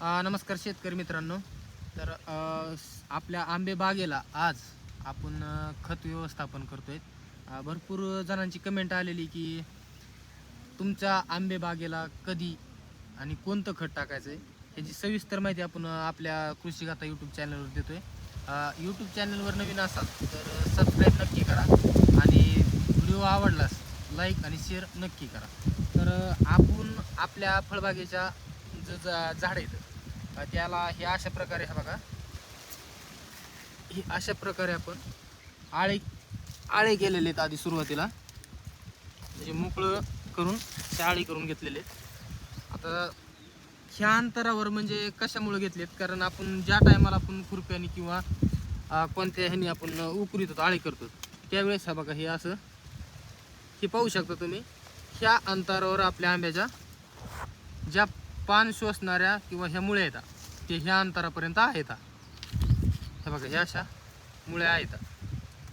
नमस्कार शेतकरी मित्रांनो. तर आपल्या आंबे बागेला आज आपण खत व्यवस्थापन करतोय. भरपूर जणांची कमेंट आलेली की तुमच्या आंबे बागेला कधी आणि कोणतं खत टाकायचं आहे याची सविस्तर माहिती आपण आपल्या कृषी गाथा यूट्यूब चॅनलवर देतोय. यूट्यूब चॅनलवर नवीन असाल तर सबस्क्राईब नक्की करा आणि व्हिडिओ आवडलास लाईक आणि शेअर नक्की करा. तर आपण आपल्या फळबागेच्या ज झाड आहेत. त्याला हे अशा प्रकारे हा बघा. हे अशा प्रकारे आपण आळे आळे केलेले आहेत आधी सुरुवातीला. म्हणजे मोकळं करून ते आळी करून घेतलेले आहेत. आता ह्या अंतरावर म्हणजे कशामुळे घेतलेत? कारण आपण ज्या टायमाला आपण खुरप्याने किंवा कोणत्या ह्याने आपण उकरीतो आळी करतो त्यावेळेस हा बघा हे असं हे पाहू शकता तुम्ही. ह्या अंतरावर आपल्या आंब्याच्या ज्या पान शोषणाऱ्या किंवा ह्या मुळ्या येतात. ते ह्या अंतरापर्यंत आहेत. हे बघा ह्या अशा मुळ्या आहेत.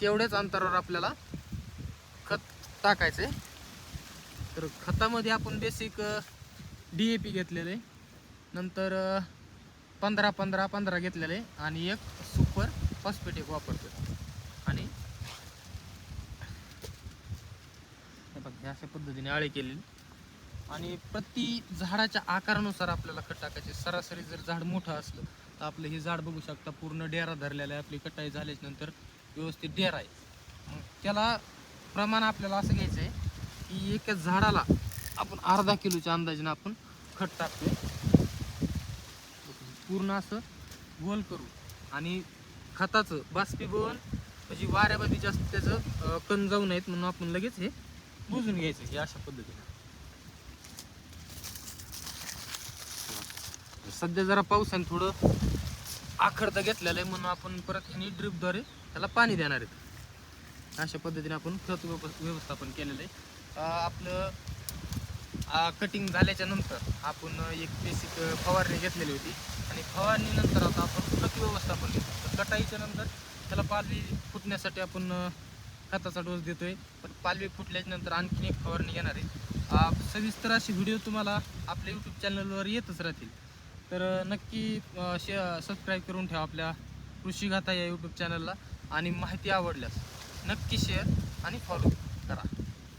तेवढ्याच अंतरावर आपल्याला खत टाकायचं आहे तर खतामध्ये आपण बेसिक डी ए पी घेतलेले. नंतर पंधरा पंधरा पंधरा घेतलेले. आणि एक सुपर फॉस्फेट एक वापरतो आणि हे बघा अशा पद्धतीने आळी केलेली. आणि प्रति झाडाच्या आकारानुसार आपल्याला खत टाकायचे. सरासरी जर झाड मोठं असलं तर आपलं हे झाड बघू शकता पूर्ण डेरा धरलेला आहे. आपली कटाई झाल्याच्यानंतर व्यवस्थित डेरा आहे. मग त्याला प्रमाण आपल्याला असं घ्यायचं आहे की एका झाडाला आपण अर्धा किलोच्या अंदाजाने आपण खत टाकतोय. पूर्ण असं गोल करू आणि खताचं बाष्पीभवन म्हणजे वाऱ्यामध्ये जास्त त्याचं कण जाऊ नयेत म्हणून आपण लगेच हे बुजून घ्यायचं हे अशा पद्धतीने. सध्या जरा पावसाने थोडं आखडतं घेतलेलं आहे म्हणून आपण परत ह्यानी ड्रिपद्वारे त्याला पाणी देणार आहेत. अशा पद्धतीने आपण खत व्यवस्थापन केलेलं आहे. आपलं कटिंग झाल्याच्यानंतर आपण एक बेसिक फवारणी घेतलेली होती. आणि फवारणीनंतर आता आपण खत व्यवस्थापन घेतो कटाईच्या नंतर त्याला पालवी फुटण्यासाठी आपण खताचा डोस देतोय. पण पालवी फुटल्याच्या नंतर आणखीन एक फवारणी घेणार आहे. सविस्तर अशी व्हिडिओ तुम्हाला आपल्या यूट्यूब चॅनलवर येतच राहतील. तर नक्की शे सबस्क्राईब करून ठेवा आपल्या कृषी गाथा या यूट्यूब चॅनलला आणि माहिती आवडल्यास नक्की शेअर आणि फॉलो करा.